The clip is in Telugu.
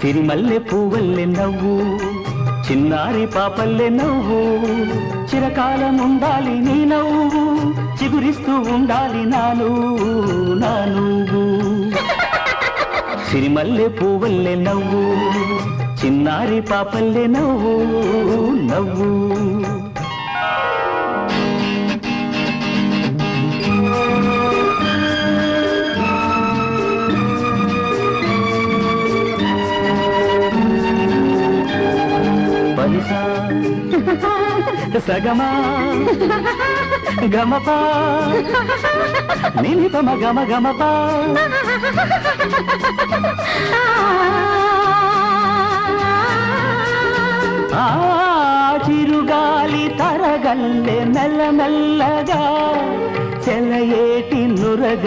సిరిమల్లె పువ్వల్లె నవ్వు చిన్నారి పాపల్లె నవ్వు చిరకాలం ఉండాలి నీ నవ్వు చిగురిస్తూ ఉండాలి నాను నా నువ్వు. సిరిమల్లె పువ్వల్లె నవ్వు చిన్నారి పాపల్లె నవ్వు నవ్వు. పనిసా సగమా. గమపా. నిలిపమ గమ గమపా. చిరుగాలి తరగల్లె మెల్ల మెల్లగా చెలయేటి నురగ